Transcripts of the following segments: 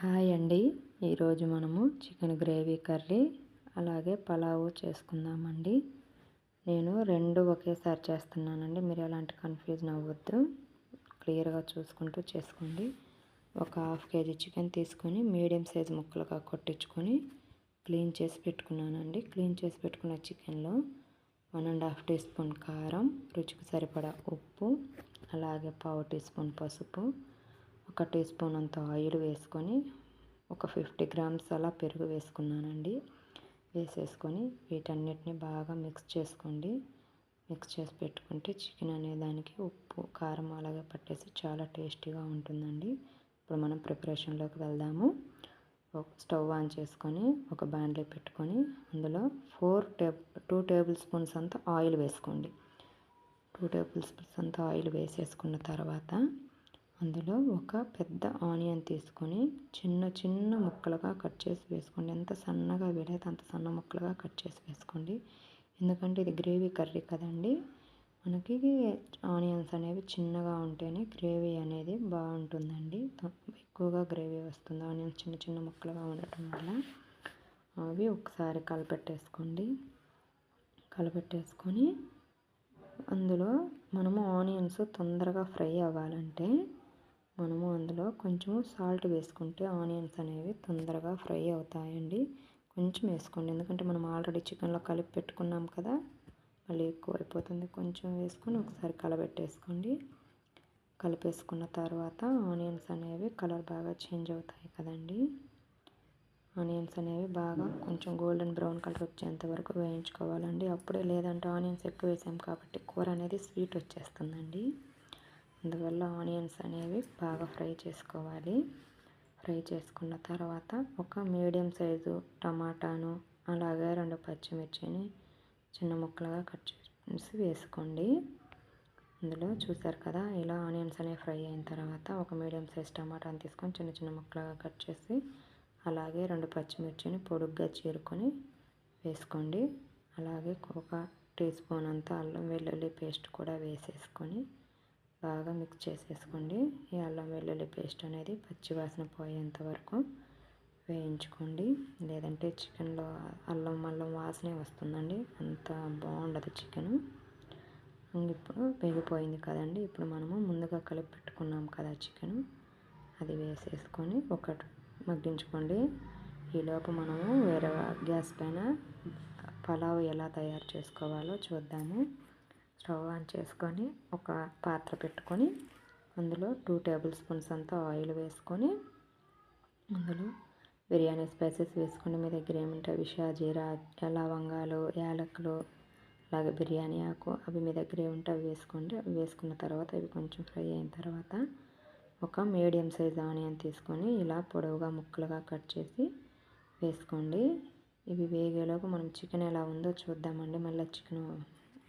Hi అండి. ఈరోజు మనము చికెన్ గ్రేవీ కర్రీ అలాగే పలావు చేసుకుందామండి. నేను రెండు ఒకేసారి చేస్తున్నానండి. మీరు ఎలాంటి కన్ఫ్యూజన్ అవ్వద్దు. క్లియర్గా చూసుకుంటూ చేసుకోండి. ఒక హాఫ్ కేజీ చికెన్ తీసుకొని మీడియం సైజ్ ముక్కలుగా కొట్టించుకొని క్లీన్ చేసి పెట్టుకున్నానండి. క్లీన్ చేసి పెట్టుకున్న చికెన్లో one and half teaspoon కారం రుచికి సరిపడా ఉప్పు అలాగే పావు టీ స్పూన్ పసుపు ఒక టీ స్పూన్ అంత ఆయిల్ వేసుకొని ఒక ఫిఫ్టీ గ్రామ్స్ అలా పెరుగు వేసుకున్నానండి. వేసేసుకొని వీటన్నిటిని బాగా మిక్స్ చేసుకోండి. మిక్స్ చేసి పెట్టుకుంటే చికెన్ అనే దానికి ఉప్పు కారం అలాగే పట్టేసి చాలా టేస్టీగా ఉంటుందండి. ఇప్పుడు మనం ప్రిపరేషన్లోకి వెళ్దాము. స్టవ్ ఆన్ చేసుకొని ఒక బ్యాండ్లో పెట్టుకొని అందులో four table two tablespoons అంతా ఆయిల్ వేసుకోండి. టూ టేబుల్ స్పూన్స్ అంతా ఆయిల్ వేసేసుకున్న తర్వాత అందులో ఒక పెద్ద ఆనియన్ తీసుకొని చిన్న చిన్న ముక్కలుగా కట్ చేసి వేసుకోండి. ఎంత సన్నగా వీలైతే అంత సన్న ముక్కలుగా కట్ చేసి వేసుకోండి. ఎందుకంటే ఇది గ్రేవీ కర్రీ కదండి. మనకి ఆనియన్స్ అనేవి చిన్నగా ఉంటేనే గ్రేవీ అనేది బాగుంటుందండి. ఎక్కువగా గ్రేవీ వస్తుంది. ఆనియన్స్ చిన్న చిన్న ముక్కలుగా ఉండటం వల్ల అవి ఒకసారి కలపెట్టేసుకోండి. కలపెట్టేసుకొని అందులో మనము ఆనియన్స్ తొందరగా ఫ్రై అవ్వాలంటే మనము అందులో కొంచెం సాల్ట్ వేసుకుంటే ఆనియన్స్ అనేవి తొందరగా ఫ్రై అవుతాయండి. కొంచెం వేసుకోండి. ఎందుకంటే మనం ఆల్రెడీ చికెన్లో కలిపి పెట్టుకున్నాం కదా మళ్ళీ ఎక్కువ అయిపోతుంది. కొంచెం వేసుకొని ఒకసారి కలబెట్టేసుకోండి. కలిపేసుకున్న తర్వాత ఆనియన్స్ అనేవి కలర్ బాగా చేంజ్ అవుతాయి కదండి. ఆనియన్స్ అనేవి బాగా కొంచెం గోల్డెన్ బ్రౌన్ కలర్ వచ్చేంత వరకు వేయించుకోవాలండి. అప్పుడే లేదంటే ఆనియన్స్ ఎక్కువ వేసాం కాబట్టి కూర అనేది స్వీట్ వచ్చేస్తుందండి. అందువల్ల ఆనియన్స్ అనేవి బాగా ఫ్రై చేసుకోవాలి. ఫ్రై చేసుకున్న తర్వాత ఒక మీడియం సైజు టమాటాను అలాగే రెండు పచ్చిమిర్చిని చిన్న ముక్కలుగా కట్ చేసి వేసుకోండి. అందులో చూసారు కదా ఇలా ఆనియన్స్ అనేవి ఫ్రై అయిన తర్వాత ఒక మీడియం సైజ్ టమాటాని తీసుకొని చిన్న చిన్న ముక్కలుగా కట్ చేసి అలాగే రెండు పచ్చిమిర్చిని పొడుగ్గా చీరుకొని వేసుకోండి. అలాగే ఒక టీ స్పూన్ అంతా అల్లం వెల్లుల్లి పేస్ట్ కూడా వేసేసుకొని బాగా మిక్స్ చేసేసుకోండి. ఈ అల్లం వెల్లుల్లి పేస్ట్ అనేది పచ్చివాసన పోయేంత వరకు వేయించుకోండి. లేదంటే చికెన్లో అల్లం అల్లం వాసనే వస్తుందండి. అంత బాగుండదు చికెను. ఇప్పుడు వేగిపోయింది కదండి. ఇప్పుడు మనము ముందుగా కలిపి పెట్టుకున్నాం కదా చికెను. అది వేసేసుకొని ఒకటి మగ్గించుకోండి. ఈలోపు మనము వేరే గ్యాస్ పైన పలావ్ ఎలా తయారు చేసుకోవాలో చూద్దాము. స్టవ్ ఆన్ చేసుకొని ఒక పాత్ర పెట్టుకొని అందులో టూ టేబుల్ స్పూన్స్ అంతా ఆయిల్ వేసుకొని అందులో బిర్యానీ స్పైసెస్ వేసుకోండి మీ దగ్గర ఏముంటాయి? జీరా లవంగాలు యాలకులు అలాగే బిర్యానీ ఆకు అవి మీ దగ్గర ఏముంటే అవి వేసుకోండి. అవి వేసుకున్న తర్వాత ఇవి కొంచెం ఫ్రై అయిన తర్వాత ఒక మీడియం సైజ్ ఆనియన్ తీసుకొని ఇలా పొడవుగా ముక్కలుగా కట్ చేసి వేసుకోండి. ఇవి వేగేలోపు మనం చికెన్ ఎలా ఉందో చూద్దామండి. మళ్ళీ చికెన్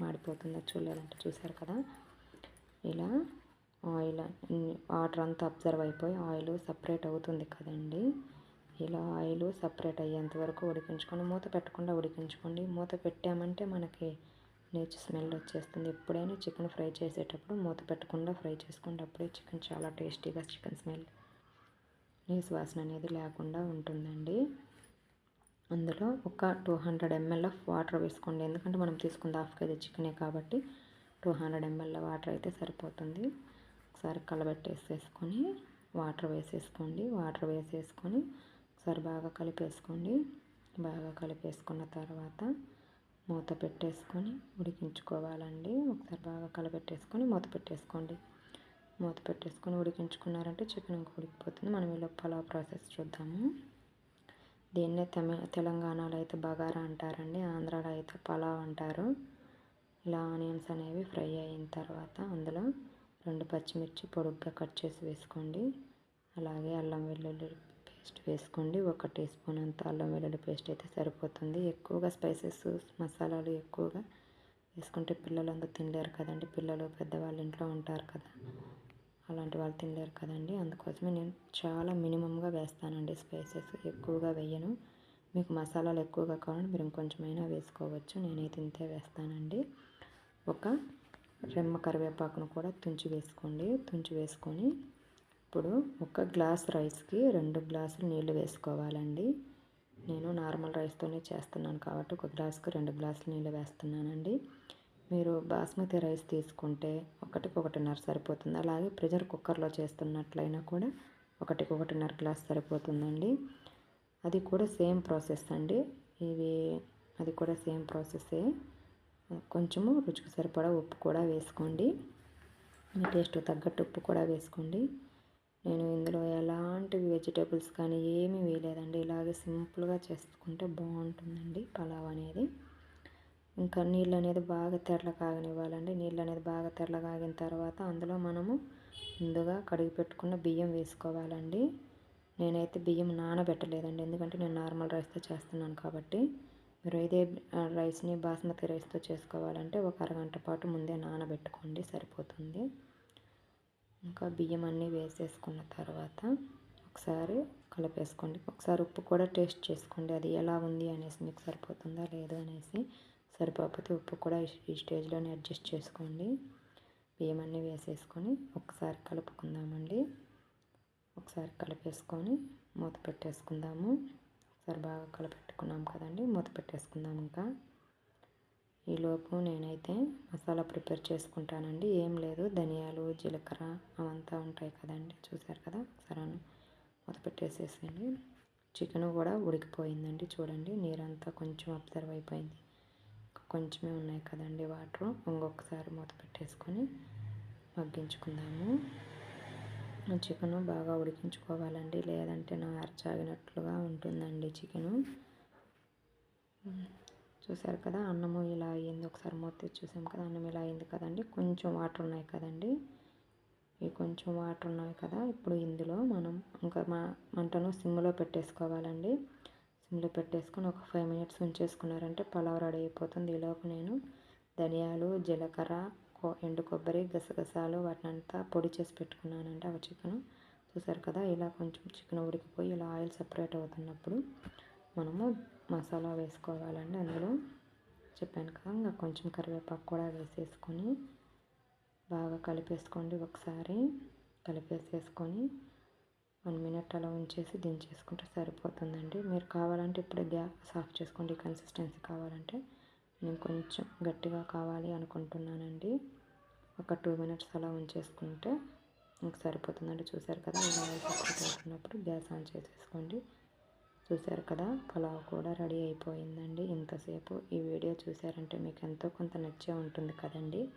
మాడిపోతుందో చూడలేదంటే చూసారు కదా. ఇలా ఆయిల్ వాటర్ అంతా అబ్జర్వ్ అయిపోయి ఆయిల్ సపరేట్ అవుతుంది కదండి. ఇలా ఆయిల్ సపరేట్ అయ్యేంత వరకు ఉడికించుకొని మూత పెట్టకుండా ఉడికించుకోండి. మూత పెట్టామంటే మనకి నీచు స్మెల్ వచ్చేస్తుంది. ఎప్పుడైనా చికెన్ ఫ్రై చేసేటప్పుడు మూత పెట్టకుండా ఫ్రై చేసుకోండి. అప్పుడే చికెన్ చాలా టేస్టీగా చికెన్ స్మెల్ నీసు వాసన అనేది లేకుండా ఉంటుందండి. అందులో ఒక two hundred ML of water వేసుకోండి. ఎందుకంటే మనం తీసుకుంది హాఫ్ కేజీ చికెనే కాబట్టి టూ హండ్రెడ్ ఎంఎల్ వాటర్ అయితే సరిపోతుంది. ఒకసారి కలబెట్టేసేసుకొని వాటర్ వేసేసుకోండి. వాటర్ వేసేసుకొని ఒకసారి బాగా కలిపేసుకోండి. బాగా కలిపేసుకున్న తర్వాత మూత పెట్టేసుకొని ఉడికించుకోవాలండి. ఒకసారి బాగా కలపెట్టేసుకొని మూత పెట్టేసుకోండి. మూత పెట్టేసుకొని ఉడికించుకున్నారంటే చికెన్ ఇంకా ఉడికిపోతుంది. మనం ఇలా పలావ్ ప్రాసెస్ చూద్దాము. దీన్నే తమి తెలంగాణలో అయితే బగారా అంటారండి ఆంధ్రాలో అయితే పలావ్ అంటారు. ఇలా ఆనియన్స్ అనేవి ఫ్రై అయిన తర్వాత అందులో రెండు పచ్చిమిర్చి పొడుగ్గా కట్ చేసి వేసుకోండి. అలాగే అల్లం వెల్లుల్లి పేస్ట్ వేసుకోండి. ఒక టీ స్పూన్ అంత అల్లం వెల్లుల్లి పేస్ట్ అయితే సరిపోతుంది. ఎక్కువగా స్పైసెస్ మసాలాలు ఎక్కువగా వేసుకుంటే పిల్లలు అంతా తినలేరు కదండి. పిల్లలు పెద్దవాళ్ళు ఇంట్లో ఉంటారు కదా. అలాంటి వాళ్ళు తినలేరు కదండి. అందుకోసమే నేను చాలా మినిమంగా వేస్తానండి స్పైసెస్. ఎక్కువగా వేయను. మీకు మసాలాలు ఎక్కువగా కావాలంటే మీరు ఇంకొంచెమైనా వేసుకోవచ్చు. నేనైతే ఇంతే వేస్తానండి. ఒక రెమ్మ కరివేపాకును కూడా తుంచి వేసుకోండి. తుంచి వేసుకొని ఇప్పుడు ఒక గ్లాస్ రైస్కి రెండు గ్లాసులు నీళ్ళు వేసుకోవాలండి. నేను నార్మల్ రైస్తోనే చేస్తున్నాను కాబట్టి ఒక గ్లాస్కి రెండు గ్లాసులు నీళ్ళు వేస్తున్నానండి. మీరు బాస్మతి రైస్ తీసుకుంటే ఒకటికొకటిన్నర సరిపోతుంది. అలాగే ప్రెషర్ కుక్కర్లో చేస్తున్నట్లయినా కూడా ఒకటికి ఒకటిన్నర గ్లాస్ సరిపోతుందండి. అది కూడా సేమ్ ప్రాసెస్ అండి. ఇవి అది కూడా సేమ్ ప్రాసెస్సే కొంచెము రుచికి సరిపడా ఉప్పు కూడా వేసుకోండి. మీ టేస్ట్ తగ్గట్టు ఉప్పు కూడా వేసుకోండి. నేను ఇందులో ఎలాంటి వెజిటేబుల్స్ కానీ ఏమీ వేయలేదండి. ఇలాగే సింపుల్గా చేసుకుంటే బాగుంటుందండి పలావ్ అనేది. ఇంకా నీళ్ళు అనేది బాగా తెరల కాగనివ్వాలండి. నీళ్ళు అనేది బాగా తెరల కాగిన తర్వాత అందులో మనము ముందుగా కడిగి పెట్టుకున్న బియ్యం వేసుకోవాలండి. నేనైతే బియ్యం నానబెట్టలేదండి. ఎందుకంటే నేను నార్మల్ రైస్తో చేస్తున్నాను కాబట్టి. మీరు ఇదే రైస్ని బాస్మతి రైస్తో చేసుకోవాలంటే ఒక అరగంట పాటు ముందే నానబెట్టుకోండి సరిపోతుంది. ఇంకా బియ్యం అన్నీ వేసేసుకున్న తర్వాత ఒకసారి కలిపేసుకోండి. ఒకసారి ఉప్పు కూడా టేస్ట్ చేసుకోండి. అది ఎలా ఉంది అనేసి మీకు సరిపోతుందా? లేదు అనేసి సరిపోకపోతే ఉప్పు కూడా ఈ స్టేజ్లోనే అడ్జస్ట్ చేసుకోండి. బియ్యం అన్నీ వేసేసుకొని ఒకసారి కలుపుకుందామండి. ఒకసారి కలిపేసుకొని మూత పెట్టేసుకుందాము. ఒకసారి బాగా కలపెట్టుకున్నాము కదండి మూత పెట్టేసుకుందాం ఇంకా. ఈలోపు నేనైతే మసాలా ప్రిపేర్ చేసుకుంటానండి. ఏం లేదు ధనియాలు జీలకర్ర అవంతా ఉంటాయి కదండి చూసారు కదా? ఒకసారి మూత పెట్టేసేసండి చికెన్ కూడా ఉడికిపోయిందండి చూడండి. నీరంతా కొంచెం అబ్జర్వ్ అయిపోయింది. కొంచెమే ఉన్నాయి కదండి వాటర్. ఇంకొకసారి మూత పెట్టేసుకొని మగ్గించుకుందాము. చికెను బాగా ఉడికించుకోవాలండి. లేదంటే నా అరచాగినట్లుగా ఉంటుందండి చికెను. చూసారు కదా అన్నము ఇలా అయ్యింది. ఒకసారి మూత చూసాం కదా అన్నం ఇలా అయింది కదండి. కొంచెం వాటర్ ఉన్నాయి కదండి. ఇవి కొంచెం వాటర్ ఉన్నాయి కదా ఇప్పుడు ఇందులో మనం ఇంకా మా మంటను సిమ్లో పెట్టేసుకోవాలండి. సిమ్లో పెట్టేసుకొని ఒక ఫైవ్ మినిట్స్ ఉంచేసుకున్నారంటే పలావ్ రెడీ అయిపోతుంది. ఈలోపు నేను ధనియాలు జీలకర్ర ఎండు కొబ్బరి గసగసాలు వాటినంతా పొడి చేసి పెట్టుకున్నానంటే ఆ చికెన్. చూసారు కదా ఇలా కొంచెం చికెన్ ఉడికిపోయి ఇలా ఆయిల్ సపరేట్ అవుతున్నప్పుడు మనము మసాలా వేసుకోవాలండి అందులో. చెప్పాను కదా ఇంకా కొంచెం కరివేపాకు కూడా వేసేసుకొని బాగా కలిపేసుకోండి ఒకసారి. కలిపేసేసుకొని వన్ మినిట్ అలా ఉంచేసి దించేసుకుంటే సరిపోతుందండి. మీరు కావాలంటే ఇప్పుడే గ్యాస్ ఆఫ్ చేసుకోండి. కన్సిస్టెన్సీ కావాలంటే నేను కొంచెం గట్టిగా కావాలి అనుకుంటున్నానండి. ఒక టూ మినిట్స్ అలా ఉంచేసుకుంటే మీకు సరిపోతుందండి. చూసారు కదా ఇలా గ్యాస్ ఆన్ చేసేసుకోండి. చూసారు కదా పలావ్ కూడా రెడీ అయిపోయిందండి. ఇంతసేపు ఈ వీడియో చూసారంటే మీకు ఎంతో కొంత నచ్చే ఉంటుంది కదండి.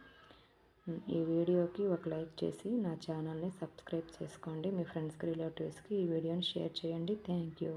ఈ వీడియోకి ఒక లైక్ చేసి నా ఛానల్ని సబ్స్క్రైబ్ చేసుకోండి. మీ ఫ్రెండ్స్కి రిలేటివ్స్కి ఈ వీడియోని షేర్ చేయండి. Thank you.